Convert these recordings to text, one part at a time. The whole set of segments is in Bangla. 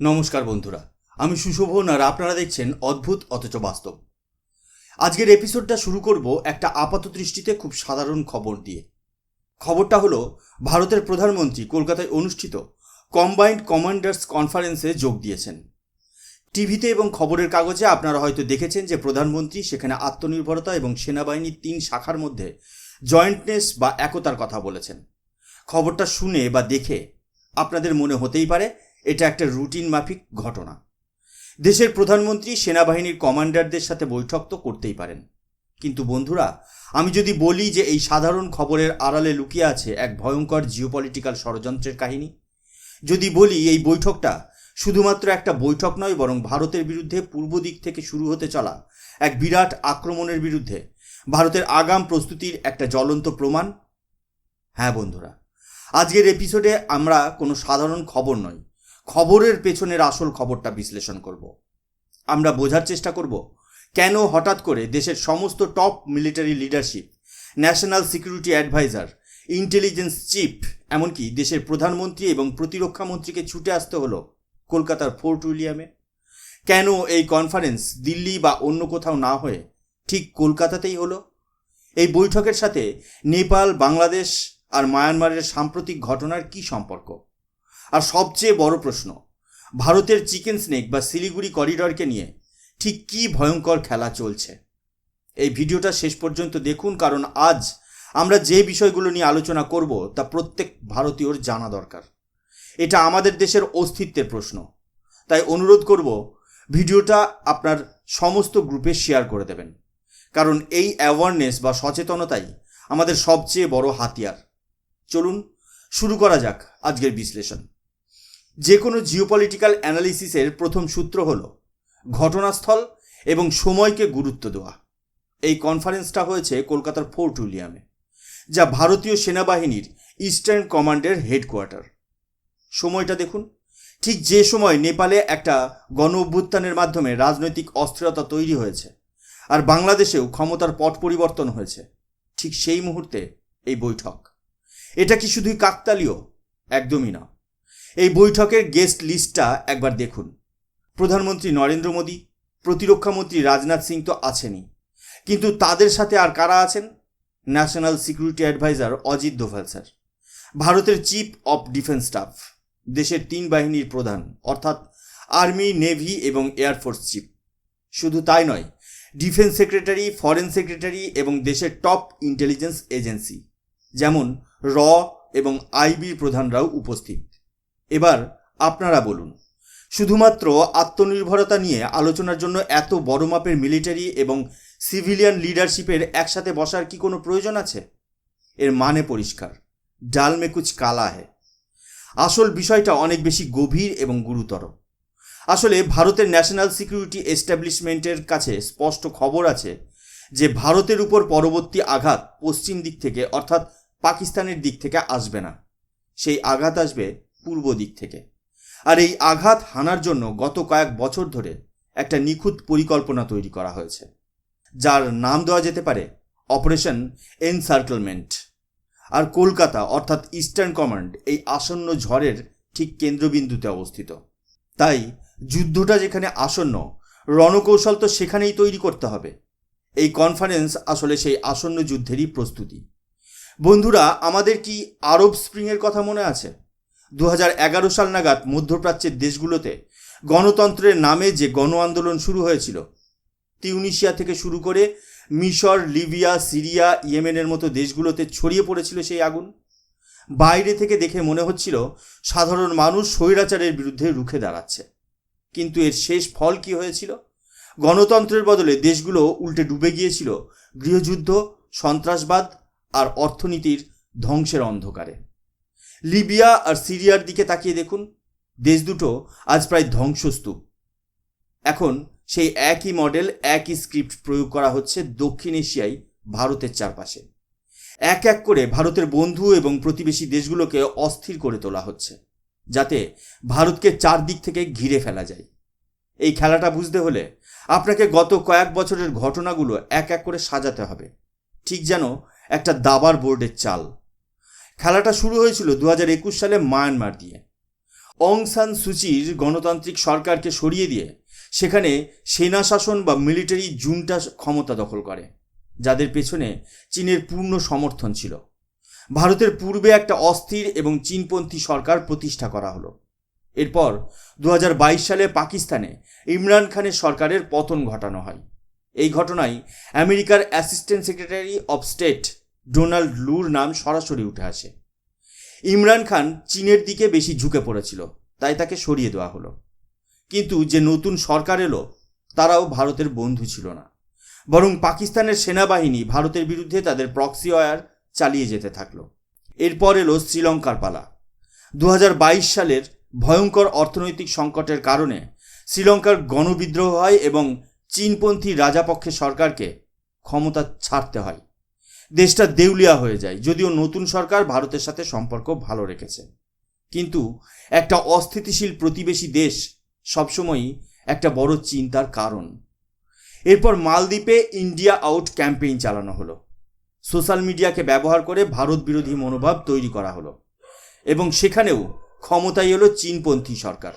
নমস্কার বন্ধুরা, আমি সুশোভন আর আপনারা দেখছেন অদ্ভুত অথচ বাস্তব। আজকের এপিসোডটা শুরু করব একটা আপাত দৃষ্টিতে খুব সাধারণ খবর দিয়ে। খবরটা হলো, ভারতের প্রধানমন্ত্রী কলকাতায় অনুষ্ঠিত কম্বাইন্ড কমান্ডার্স কনফারেন্সে যোগ দিয়েছেন। টিভিতে এবং খবরের কাগজে আপনারা হয়তো দেখেছেন যে প্রধানমন্ত্রী সেখানে আত্মনির্ভরতা এবং সেনাবাহিনীর তিন শাখার মধ্যে জয়েন্টনেস বা একতার কথা বলেছেন। খবরটা শুনে বা দেখে আপনাদের মনে হতেই পারে এটা একটা রুটিন মাফিক ঘটনা। দেশের প্রধানমন্ত্রী সেনাবাহিনীর কমান্ডারদের সাথে বৈঠক তো করতেই পারেন। কিন্তু বন্ধুরা, আমি যদি বলি যে এই সাধারণ খবরের আড়ালে লুকিয়ে আছে এক ভয়ঙ্কর জিওপলিটিক্যাল ষড়যন্ত্রের কাহিনী, যদি বলি এই বৈঠকটা শুধুমাত্র একটা বৈঠক নয়, বরং ভারতের বিরুদ্ধে পূর্ব দিক থেকে শুরু হতে চলা এক বিরাট আক্রমণের বিরুদ্ধে ভারতের আগাম প্রস্তুতির একটা জ্বলন্ত প্রমাণ। হ্যাঁ বন্ধুরা, আজকের এপিসোডে আমরা কোনো সাধারণ খবর নয় খবরের পেছনের আসল খবরটা বিশ্লেষণ করব। আমরা বোঝার চেষ্টা করব, কেন হঠাৎ করে দেশের সমস্ত top military leadership, national security adviser, intelligence chief, এমনকি দেশের প্রধানমন্ত্রী এবং প্রতিরক্ষা মন্ত্রীকে ছুটে আসতে হলো কলকাতার ফোর্ট উইলিয়ামে, কেন এই কনফারেন্স দিল্লি বা অন্য কোথাও না হয়ে ঠিক কলকাতাতেই হলো? এই বৈঠকের সাথে নেপাল, বাংলাদেশ আর মায়ানমারের সাম্প্রতিক ঘটনার কি সম্পর্ক? আর সবচেয়ে বড় প্রশ্ন, ভারতের চিকেন স্নেক বা শিলিগুড়ি করিডরকে নিয়ে ঠিক কি ভয়ঙ্কর খেলা চলছে? এই ভিডিওটা শেষ পর্যন্ত দেখুন, কারণ আজ আমরা যে বিষয়গুলো নিয়ে আলোচনা করব তা প্রত্যেক ভারতীয়র জানা দরকার। এটা আমাদের দেশের অস্তিত্বের প্রশ্ন। তাই অনুরোধ করব, ভিডিওটা আপনার সমস্ত গ্রুপে শেয়ার করে দেবেন। কারণ এই অ্যাওয়ারনেস বা সচেতনতাই আমাদের সবচেয়ে বড় হাতিয়ার। চলুন, শুরু করা যাক আজকের বিশ্লেষণ। যে কোনো জিওপলিটিক্যাল অ্যানালিসিসের প্রথম সূত্র হল ঘটনাস্থল এবং সময়কে গুরুত্ব দেওয়া। এই কনফারেন্সটা হয়েছে কলকাতার ফোর্ট উইলিয়ামে যা ভারতীয় সেনাবাহিনীর ইস্টার্ন কমান্ডের হেডকোয়ার্টার সময়টা দেখুন, ঠিক যে সময় নেপালে একটা গণ অভ্যুত্থানের মাধ্যমে রাজনৈতিক অস্থিরতা তৈরি হয়েছে আর বাংলাদেশেও ক্ষমতার পট পরিবর্তন হয়েছে, ঠিক সেই মুহূর্তে এই বৈঠক। এটা কি শুধুই কাকতালীয়? একদমই না। এই বৈঠকের গেস্ট লিস্টটা একবার দেখুন। প্রধানমন্ত্রী নরেন্দ্র মোদী প্রতিরক্ষামন্ত্রী রাজনাথ সিং তো আছেনই। কিন্তু তাদের সাথে আর কারা আছেন? National security adviser Ajit Doval sir. ভারতের চিফ অফ ডিফেন্স স্টাফ দেশের তিন বাহিনীর প্রধান, অর্থাৎ আর্মি নেভি এবং এয়ারফোর্স চিফ শুধু তাই নয় ডিফেন্স সেক্রেটারি ফরেন সেক্রেটারি এবং দেশের টপ ইন্টেলিজেন্স এজেন্সি যেমন র এবং আইবির প্রধানরাও উপস্থিত। এবার আপনারা বলুন, শুধুমাত্র আত্মনির্ভরতা নিয়ে আলোচনার জন্য এত বড় মাপের মিলিটারি এবং সিভিলিয়ান লিডারশিপের একসাথে বসার কি কোনো প্রয়োজন আছে? এর মানে পরিষ্কার, ডাল মে কুচ কালা হে। আসল বিষয়টা অনেক বেশি গভীর এবং গুরুতর। আসলে ভারতের ন্যাশনাল সিকিউরিটি এস্টাবলিশমেন্টের কাছে স্পষ্ট খবর আছে যে ভারতের উপর পরবর্তী আঘাত পশ্চিম দিক থেকে অর্থাৎ পাকিস্তানের দিক থেকে আসবে না। সেই আঘাত আসবে পূর্ব দিক থেকে। আর এই আঘাত হানার জন্য গত কয়েক বছর ধরে একটা নিখুঁত পরিকল্পনা তৈরি করা হয়েছে, যার নাম দেওয়া যেতে পারে অপারেশন এনসার্কেলমেন্ট। আর কলকাতা, অর্থাৎ ইস্টার্ন কমান্ড, এই আসন্ন ঝড়ের ঠিক কেন্দ্রবিন্দুতে অবস্থিত। তাই যুদ্ধটা যেখানে আসন্ন, রণকৌশল তো সেখানেই তৈরি করতে হবে। এই কনফারেন্স আসলে সেই আসন্ন যুদ্ধেরই প্রস্তুতি। বন্ধুরা, আমাদের কি আরব স্প্রিংয়ের কথা মনে আছে? দু সাল নাগাদ মধ্যপ্রাচ্যের দেশগুলোতে গণতন্ত্রের নামে যে গণ আন্দোলন শুরু হয়েছিল, তিউনিশিয়া থেকে শুরু করে মিশর, লিবিয়া, সিরিয়া, ইয়েমেনের মতো দেশগুলোতে ছড়িয়ে পড়েছিল সেই আগুন। বাইরে থেকে দেখে মনে হচ্ছিল সাধারণ মানুষ স্বৈরাচারের বিরুদ্ধে রুখে দাঁড়াচ্ছে। কিন্তু এর শেষ ফল কি হয়েছিল? গণতন্ত্রের বদলে দেশগুলো উল্টে ডুবে গিয়েছিল গৃহযুদ্ধ, সন্ত্রাসবাদ আর অর্থনীতির ধ্বংসের অন্ধকারে। লিবিয়া আর সিরিয়ার দিকে তাকিয়ে দেখুন, দেশ দুটো আজ প্রায় ধ্বংসস্তূপ। এখন সেই একই মডেল, একই স্ক্রিপ্ট প্রয়োগ করা হচ্ছে দক্ষিণ এশিয়ায়, ভারতের চারপাশে। এক এক করে ভারতের বন্ধু এবং প্রতিবেশী দেশগুলোকে অস্থির করে তোলা হচ্ছে, যাতে ভারতকে চারদিক থেকে ঘিরে ফেলা যায়। এই খেলাটা বুঝতে হলে আপনাকে গত কয়েক বছরের ঘটনাগুলো এক এক করে সাজাতে হবে। ঠিক যেন একটা দাবার বোর্ডের চাল। খেলাটা শুরু হয়েছিল দু হাজার একুশ সালে মায়ানমার দিয়ে। অং সান সুচির গণতান্ত্রিক সরকারকে সরিয়ে দিয়ে সেখানে সেনা শাসন বা মিলিটারি জুনটা ক্ষমতা দখল করে, যাদের পেছনে চীনের পূর্ণ সমর্থন ছিল। ভারতের পূর্বে একটা অস্থির এবং চীনপন্থী সরকার প্রতিষ্ঠা করা হলো। এরপর দু হাজার বাইশ সালে পাকিস্তানে ইমরান খানের সরকারের পতন ঘটানো হয়। এই ঘটনায় আমেরিকার assistant secretary of state Donald লুর নাম সরাসরি উঠে আসে। ইমরান খান চীনের দিকে বেশি ঝুঁকে পড়েছিল, তাই তাকে সরিয়ে দেওয়া হলো। কিন্তু যে নতুন সরকার এলো, তারাও ভারতের বন্ধু ছিল না। বরং পাকিস্তানের সেনাবাহিনী ভারতের বিরুদ্ধে তাদের প্রক্সি ওয়ার চালিয়ে যেতে থাকল। এরপর এলো শ্রীলঙ্কার পালা। দু হাজার বাইশ সালের ভয়ঙ্কর অর্থনৈতিক সংকটের কারণে শ্রীলঙ্কার গণবিদ্রোহ হয় এবং চীনপন্থী রাজাপক্ষে সরকারকে ক্ষমতা ছাড়তে হয়। দেশটা দেউলিয়া হয়ে যায়, যদিও নতুন সরকার ভারতের সাথে সম্পর্ক ভালো রেখেছে। কিন্তু একটা অস্থিতিশীল প্রতিবেশী দেশ সবসময়ই একটা বড় চিন্তার কারণ। এরপর মালদ্বীপে ইন্ডিয়া আউট ক্যাম্পেইন চালানো হলো। সোশ্যাল মিডিয়াকে ব্যবহার করে ভারত বিরোধী মনোভাব তৈরি করা হলো। এবং সেখানেও ক্ষমতায় এলো চীনপন্থী সরকার।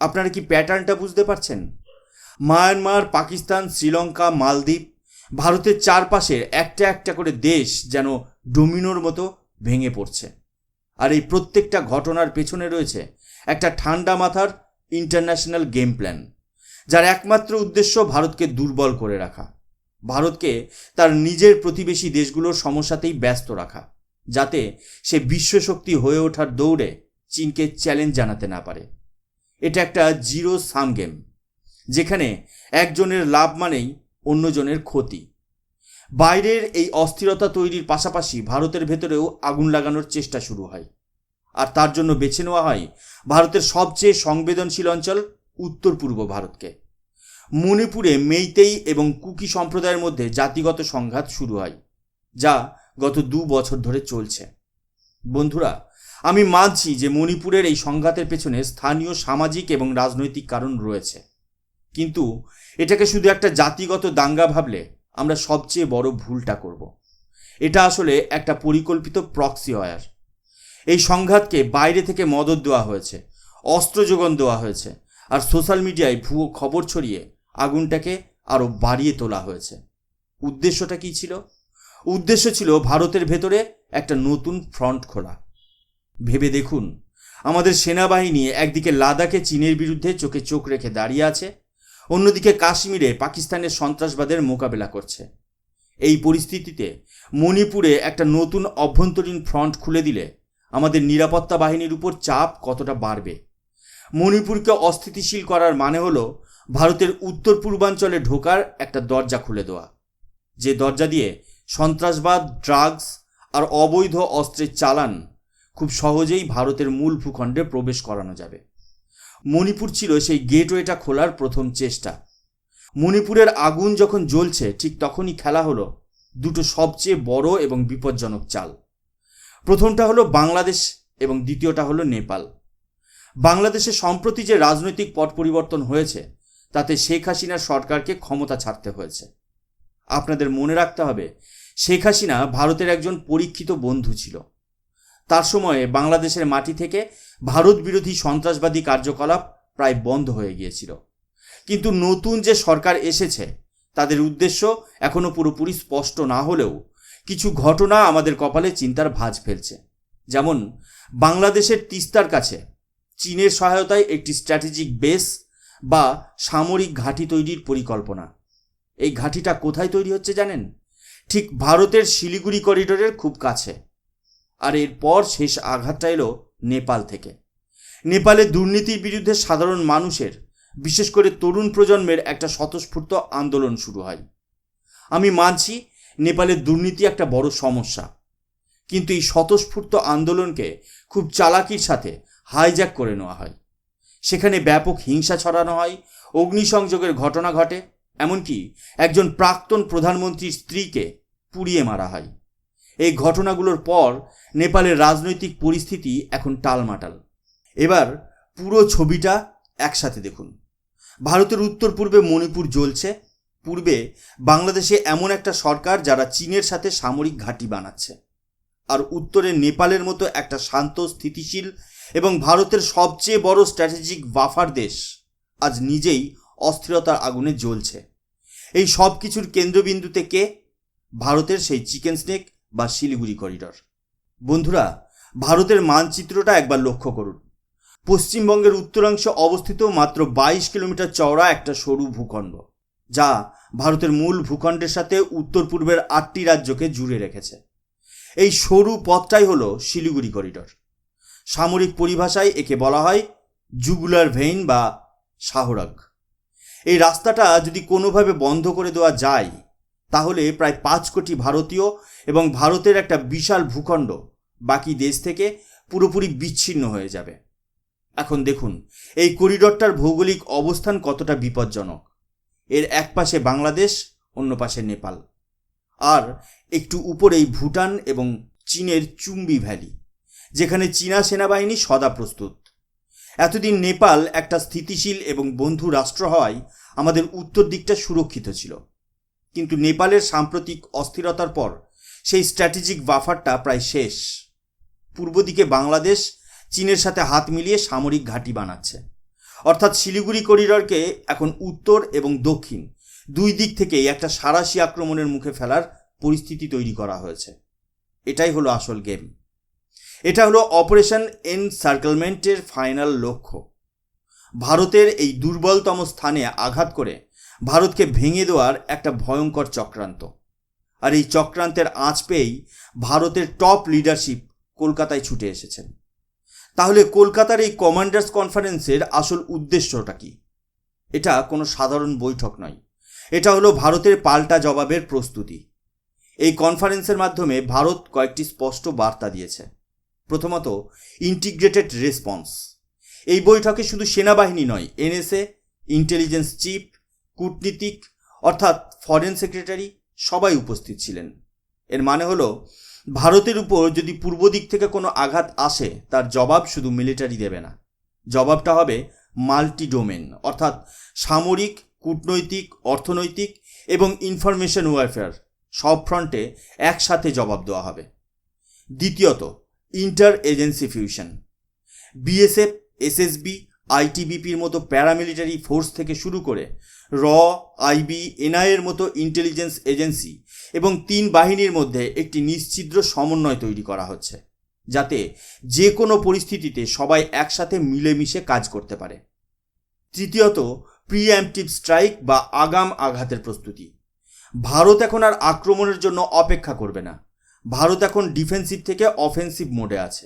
আপনারা কি প্যাটার্নটা বুঝতে পারছেন? মায়ানমার, পাকিস্তান, শ্রীলঙ্কা, মালদ্বীপ ভারতের চারপাশের একটা একটা করে দেশ যেন ডোমিনোর মতো ভেঙে পড়ছে। আর এই প্রত্যেকটা ঘটনার পেছনে রয়েছে একটা ঠান্ডা মাথার ইন্টারন্যাশনাল গেম প্ল্যান যার একমাত্র উদ্দেশ্য ভারতকে দুর্বল করে রাখা। ভারতকে তার নিজের প্রতিবেশী দেশগুলোর সমস্যাতেই ব্যস্ত রাখা, যাতে সে বিশ্বশক্তি হয়ে ওঠার দৌড়ে চীনকে চ্যালেঞ্জ জানাতে না পারে। এটা একটা জিরো সাম গেম যেখানে একজনের লাভ মানেই অন্যজনের ক্ষতি। বাইরের এই অস্থিরতা তৈরির পাশাপাশি ভারতের ভেতরেও আগুন লাগানোর চেষ্টা শুরু হয়। আর তার জন্য বেছে নেওয়া হয় ভারতের সবচেয়ে সংবেদনশীল অঞ্চল উত্তর পূর্ব ভারতকে। মণিপুরে মেইতেই এবং কুকি সম্প্রদায়ের মধ্যে জাতিগত সংঘাত শুরু হয়, যা গত দু বছর ধরে চলছে। বন্ধুরা, আমি মানছি যে মণিপুরের এই সংঘাতের পেছনে স্থানীয় সামাজিক এবং রাজনৈতিক কারণ রয়েছে। কিন্তু এটাকে শুধু একটা জাতিগত দাঙ্গা ভাবলে আমরা সবচেয়ে বড় ভুলটা করব। এটা আসলে একটা পরিকল্পিত প্রক্সি ওয়ার এই সংঘাতকে বাইরে থেকে মদত দেওয়া হয়েছে, অস্ত্র যোগান দেওয়া হয়েছে, আর সোশ্যাল মিডিয়ায় ভুয়ো খবর ছড়িয়ে আগুনটাকে আরও বাড়িয়ে তোলা হয়েছে। উদ্দেশ্যটা কি ছিল? উদ্দেশ্য ছিল ভারতের ভেতরে একটা নতুন ফ্রন্ট খোলা। ভেবে দেখুন, আমাদের সেনাবাহিনী একদিকে লাদাখে চীনের বিরুদ্ধে চোখে চোখ রেখে দাঁড়িয়ে আছে অন্যদিকে কাশ্মীরে পাকিস্তানের সন্ত্রাসবাদের মোকাবেলা করছে। এই পরিস্থিতিতে মণিপুরে একটা নতুন অভ্যন্তরীণ ফ্রন্ট খুলে দিলে আমাদের নিরাপত্তা বাহিনীর উপর চাপ কতটা বাড়বে? মণিপুরকে অস্থিতিশীল করার মানে হলো ভারতের উত্তর পূর্বাঞ্চলে ঢোকার একটা দরজা খুলে দেওয়া। যে দরজা দিয়ে সন্ত্রাসবাদ, ড্রাগস আর অবৈধ অস্ত্রের চালান খুব সহজেই ভারতের মূল ভূখণ্ডে প্রবেশ করানো যাবে। মণিপুর ছিল সেই গেটওয়েটা খোলার প্রথম চেষ্টা। মণিপুরের আগুন যখন জ্বলছে, ঠিক তখনই খেলা হলো দুটো সবচেয়ে বড় এবং বিপজ্জনক চাল। প্রথমটা হলো বাংলাদেশ এবং দ্বিতীয়টা হলো নেপাল। বাংলাদেশে সম্প্রতি যে রাজনৈতিক পট পরিবর্তন হয়েছে, তাতে শেখ হাসিনার সরকারকে ক্ষমতা ছাড়তে হয়েছে। আপনাদের মনে রাখতে হবে, শেখ হাসিনা ভারতের একজন পরীক্ষিত বন্ধু ছিল। তার সময়ে বাংলাদেশের মাটি থেকে ভারত বিরোধী সন্ত্রাসবাদী কার্যকলাপ প্রায় বন্ধ হয়ে গিয়েছিল। কিন্তু নতুন যে সরকার এসেছে, তাদের উদ্দেশ্য এখনও পুরোপুরি স্পষ্ট না হলেও কিছু ঘটনা আমাদের কপালে চিন্তার ভাঁজ ফেলছে। যেমন, বাংলাদেশের তিস্তার কাছে চীনের সহায়তায় একটি স্ট্র্যাটেজিক বেস বা সামরিক ঘাঁটি তৈরির পরিকল্পনা। এই ঘাঁটিটা কোথায় তৈরি হচ্ছে জানেন? ঠিক ভারতের শিলিগুড়ি করিডোরের খুব কাছে। আর এরপর শেষ আঘাতটা এলো নেপাল থেকে। নেপালে দুর্নীতির বিরুদ্ধে সাধারণ মানুষের, বিশেষ করে তরুণ প্রজন্মের একটা স্বতঃস্ফূর্ত আন্দোলন শুরু হয়। আমি মানছি নেপালের দুর্নীতি একটা বড় সমস্যা, কিন্তু এই স্বতঃস্ফূর্ত আন্দোলনকে খুব চালাকির সাথে হাইজ্যাক করে নেওয়া হয়। সেখানে ব্যাপক হিংসা ছড়ানো হয়, অগ্নিসংযোগের ঘটনা ঘটে, এমনকি একজন প্রাক্তন প্রধানমন্ত্রীর স্ত্রীকে পুড়িয়ে মারা হয়। এই ঘটনাগুলোর পর নেপালের রাজনৈতিক পরিস্থিতি এখন টালমাটাল। এবার পুরো ছবিটা একসাথে দেখুন। ভারতের উত্তর পূর্বে মণিপুর জ্বলছে, পূর্বে বাংলাদেশে এমন একটা সরকার যারা চীনের সাথে সামরিক ঘাঁটি বানাচ্ছে। আর উত্তরে নেপালের মতো একটা শান্ত, স্থিতিশীল এবং ভারতের সবচেয়ে বড় স্ট্র্যাটেজিক বাফার দেশ আজ নিজেই অস্থিরতার আগুনে জ্বলছে। এই সব কিছুর কেন্দ্রবিন্দুতে কে? ভারতের সেই চিকেন স্নেক বা শিলিগুড়ি করিডর বন্ধুরা, ভারতের মানচিত্রটা একবার লক্ষ্য করুন। পশ্চিমবঙ্গের উত্তরাংশে অবস্থিত মাত্র বাইশ কিলোমিটার চওড়া একটা সরু ভূখণ্ড, যা ভারতের মূল ভূখণ্ডের সাথে উত্তর পূর্বের আটটি রাজ্যকে জুড়ে রেখেছে। এই সরু পথটাই হল শিলিগুড়ি করিডর সামরিক পরিভাষায় একে বলা হয় জুগুলার ভেইন বা শাহরাগ এই রাস্তাটা যদি কোনোভাবে বন্ধ করে দেওয়া যায় তাহলে প্রায় পাঁচ কোটি ভারতীয় এবং ভারতের একটা বিশাল ভূখণ্ড বাকি দেশ থেকে পুরোপুরি বিচ্ছিন্ন হয়ে যাবে। এখন দেখুন, এই করিডরটার ভৌগোলিক অবস্থান কতটা বিপজ্জনক। এর এক পাশে বাংলাদেশ, অন্য পাশে নেপাল। আর একটু উপরেই ভুটান এবং চীনের চুম্বি ভ্যালি, যেখানে চীনা সেনাবাহিনী সদা প্রস্তুত। এতদিন নেপাল একটা স্থিতিশীল এবং বন্ধু রাষ্ট্র হওয়ায় আমাদের উত্তর দিকটা সুরক্ষিত ছিল। কিন্তু নেপালের সাম্প্রতিক অস্থিরতার পর সেই স্ট্র্যাটেজিক বাফারটা প্রায় শেষ। পূর্ব দিকে বাংলাদেশ চীনের সাথে হাত মিলিয়ে সামরিক ঘাঁটি বানাচ্ছে। অর্থাৎ শিলিগুড়ি করিডরকে এখন উত্তর এবং দক্ষিণ দুই দিক থেকেই একটা সারাশি আক্রমণের মুখে ফেলার পরিস্থিতি তৈরি করা হয়েছে। এটাই হলো আসল গেম। এটা হলো অপারেশন এন সার্কেলমেন্টের ফাইনাল লক্ষ্য। ভারতের এই দুর্বলতম স্থানে আঘাত করে ভারতকে ভেঙে দেওয়ার একটা ভয়ঙ্কর চক্রান্ত। আর এই চক্রান্তের আঁচ পেয়েই ভারতের টপ লিডারশিপ কলকাতায় ছুটে এসেছেন। তাহলে কলকাতার এই কমান্ডার্স কনফারেন্সের আসল উদ্দেশ্যটা কি? এটা কোনো সাধারণ বৈঠক নয়। এটা হলো ভারতের পাল্টা জবাবের প্রস্তুতি। এই কনফারেন্সের মাধ্যমে ভারত কয়েকটি স্পষ্ট বার্তা দিয়েছে। প্রথমত ইন্টিগ্রেটেড রেসপন্স এই বৈঠকে শুধু সেনাবাহিনী নয়, এনএসএ ইন্টেলিজেন্স চিফ কূটনীতিক, অর্থাৎ ফরেন সেক্রেটারি সবাই উপস্থিত ছিলেন। এর মানে হলো, ভারতের উপর যদি পূর্ব দিক থেকে কোনো আঘাত আসে, তার জবাব শুধু মিলিটারি দেবে না। জবাবটা হবে মাল্টি ডোমেন অর্থাৎ সামরিক, কূটনৈতিক, অর্থনৈতিক এবং ইনফরমেশন ওয়ারফেয়ার সব ফ্রন্টে একসাথে জবাব দেওয়া হবে। দ্বিতীয়ত inter agency fusion BSF SSB আইটিবিপির মতো প্যারামিলিটারি ফোর্স থেকে শুরু করে র আইবি এনআইয়ের মতো ইন্টেলিজেন্স এজেন্সি এবং তিন বাহিনীর মধ্যে একটি নিশ্ছিদ্র সমন্বয় তৈরি করা হচ্ছে, যাতে যে কোনো পরিস্থিতিতে সবাই একসাথে মিলেমিশে কাজ করতে পারে। তৃতীয়ত প্রিঅ্যাম্পটিভ স্ট্রাইক বা আগাম আঘাতের প্রস্তুতি। ভারত এখন আর আক্রমণের জন্য অপেক্ষা করবে না। ভারত এখন ডিফেন্সিভ থেকে অফেন্সিভ মোডে আছে।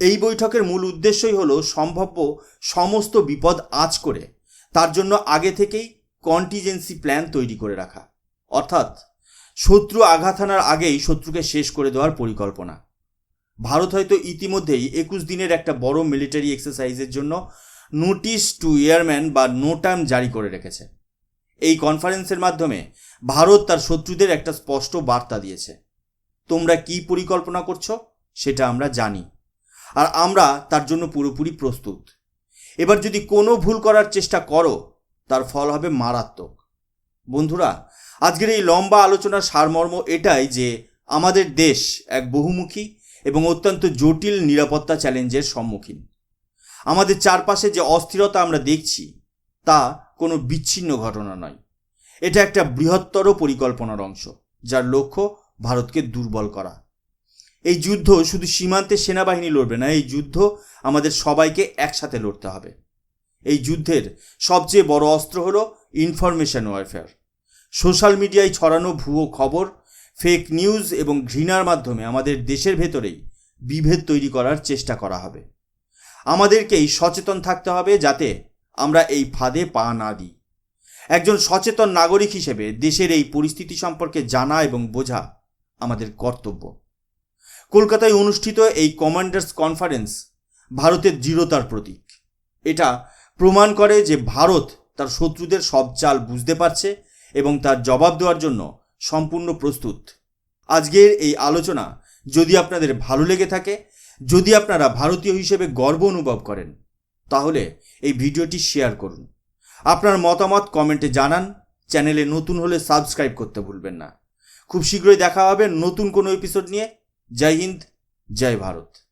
এই বৈঠকের মূল উদ্দেশ্যই হলো সম্ভাব্য সমস্ত বিপদ আঁচ করে তার জন্য আগে থেকেই কন্টিজেন্সি প্ল্যান তৈরি করে রাখা। অর্থাৎ শত্রু আঘাত হানার আগেই শত্রুকে শেষ করে দেওয়ার পরিকল্পনা। ভারত হয়তো ইতিমধ্যেই একুশ দিনের একটা বড় মিলিটারি এক্সারসাইজের জন্য নোটিশ টু এয়ারম্যান বা নোটাম জারি করে রেখেছে। এই কনফারেন্সের মাধ্যমে ভারত তার শত্রুদের একটা স্পষ্ট বার্তা দিয়েছে। তোমরা কি পরিকল্পনা করছ সেটা আমরা জানি। আর আমরা তার জন্য পুরোপুরি প্রস্তুত। এবার যদি কোনো ভুল করার চেষ্টা করো, তার ফল হবে মারাত্মক। বন্ধুরা, আজকের এই লম্বা আলোচনার সারমর্ম এটাই যে আমাদের দেশ এক বহুমুখী এবং অত্যন্ত জটিল নিরাপত্তা চ্যালেঞ্জের সম্মুখীন। আমাদের চারপাশে যে অস্থিরতা আমরা দেখছি, তা কোনো বিচ্ছিন্ন ঘটনা নয়। এটা একটা বৃহত্তর পরিকল্পনার অংশ, যার লক্ষ্য ভারতকে দুর্বল করা। এই যুদ্ধ শুধু সীমান্তে সেনাবাহিনী লড়বে না, এই যুদ্ধ আমাদের সবাইকে একসাথে লড়তে হবে। এই যুদ্ধের সবচেয়ে বড় অস্ত্র হলো ইনফরমেশন ওয়ারফেয়ার সোশ্যাল মিডিয়ায় ছড়ানো ভুয়ো খবর ফেক নিউজ এবং ঘৃণার মাধ্যমে আমাদের দেশের ভেতরেই বিভেদ তৈরি করার চেষ্টা করা হবে। আমাদেরকেই সচেতন থাকতে হবে যাতে আমরা এই ফাঁদে পা না দিই। একজন সচেতন নাগরিক হিসেবে দেশের এই পরিস্থিতি সম্পর্কে জানা এবং বোঝা আমাদের কর্তব্য। কলকাতায় অনুষ্ঠিত এই কমান্ডার্স কনফারেন্স ভারতের দৃঢ়তার প্রতীক। এটা প্রমাণ করে যে ভারত তার শত্রুদের সব চাল বুঝতে পারছে এবং তার জবাব দেওয়ার জন্য সম্পূর্ণ প্রস্তুত। আজকের এই আলোচনা যদি আপনাদের ভালো লেগে থাকে, যদি আপনারা ভারতীয় হিসেবে গর্ব অনুভব করেন, তাহলে এই ভিডিওটি শেয়ার করুন। আপনার মতামত কমেন্টে জানান, চ্যানেলে নতুন হলে সাবস্ক্রাইব করতে ভুলবেন না। খুব শীঘ্রই দেখা হবে নতুন কোনো এপিসোড নিয়ে। জয় হিন্দ জয় ভারত।